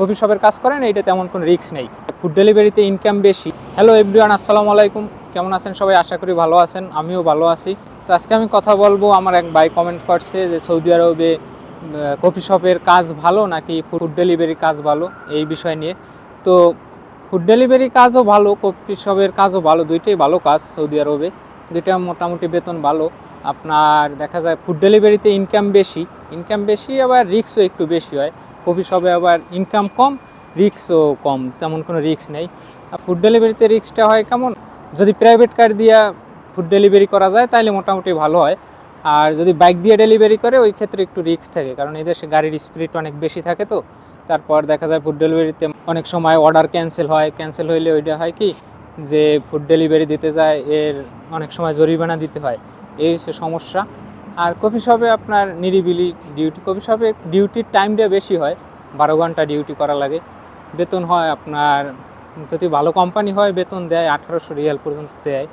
Coffee শপের কাজ করেন, এইটা তেমন কোনো রিস্ক নেই। ফুড ডেলিভারিতে ইনকাম বেশি। হ্যালো এভরিওয়ান আসসালামু আলাইকুম। কেমন আছেন সবাই? আশা করি ভালো আছেন, আমিও ভালো আছি। তো আজকে আমি কথা বলব আমার এক ভাই কমেন্ট করছে যে সৌদি আরবে কফি শপের কাজ ভালো নাকি ফুড ডেলিভারি কাজ ভালো? এই বিষয় নিয়ে। তো ফুড ডেলিভারি কাজও ভালো, কফি শপের কাজও ভালো, দুইটাই ভালো কাজ সৌদি আরবে। দুইটা মোটামুটি বেতন ভালো। আপনার দেখা যায় ফুড ডেলিভারিতে ইনকাম বেশি। ইনকাম বেশি, আবার রিক্সও একটু বেশি হয়। কফি শপে আবার ইনকাম কম রিক্সও কম, তেমন কোনো রিক্স নেই। আর ফুড ডেলিভারিতে রিক্সটা হয় কেমন? যদি প্রাইভেট কার দিয়া ফুড ডেলিভারি করা যায় তাহলে মোটামুটি ভালো হয়। আর যদি বাইক দিয়ে ডেলিভারি করে, ওই ক্ষেত্রে একটু রিস্ক থাকে, কারণ এই দেশে গাড়ির স্পিড অনেক বেশি থাকে তো। তারপর দেখা যায় ফুড ডেলিভারিতে অনেক সময় অর্ডার ক্যান্সেল হয়। ক্যান্সেল হইলে ওইটা হয় কি? যে ফুড ডেলিভারি দিতে যায়, এর অনেক সময় জরিমানা দিতে হয়। এই হচ্ছে সমস্যা। আর কফি শপে আপনার নিরিবিলি ডিউটি কফি শপে ডিউটির টাইমটা বেশি হয়, বারো ঘণ্টা ডিউটি করা লাগে। বেতন হয় আপনার, যদি ভালো কোম্পানি হয়, বেতন দেয় আঠারোশো রিয়াল পর্যন্ত দেয়।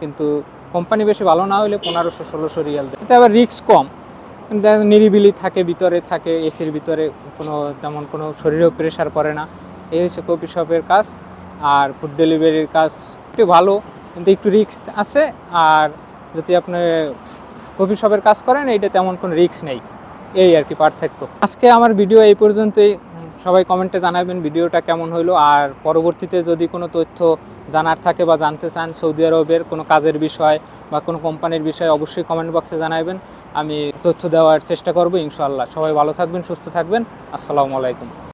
কিন্তু কোম্পানি বেশি ভালো না হলে পনেরোশো, ষোলোশো রিয়াল দেয়। এতে আবার রিস্ক কম। নিরিবিলি থাকে, ভিতরে থাকে এসির ভিতরে কোনো, তেমন কোনো শরীরেও প্রেশার পড়ে না। এই হচ্ছে কফি শপের কাজ। আর ফুড ডেলিভারির কাজ একটু ভালো, কিন্তু একটু রিস্ক আছে। আর যদি আপনি কফি শপের কাজ করেন, এইটা তেমন কোনো রিস্ক নেই। এই আর কি পার্থক্য। আজকে আমার ভিডিও এই পর্যন্তই। সবাই কমেন্টে জানাবেন ভিডিওটা কেমন হলো আর পরবর্তীতে যদি কোনো তথ্য জানার থাকে বা জানতে চান সৌদি আরবের কোনো কাজের বিষয় বা কোনো কোম্পানির বিষয়ে, অবশ্যই কমেন্ট বক্সে জানাবেন। আমি তথ্য দেওয়ার চেষ্টা করব ইনশাল্লাহ সবাই ভালো থাকবেন, সুস্থ থাকবেন। আসসালামু আলাইকুম।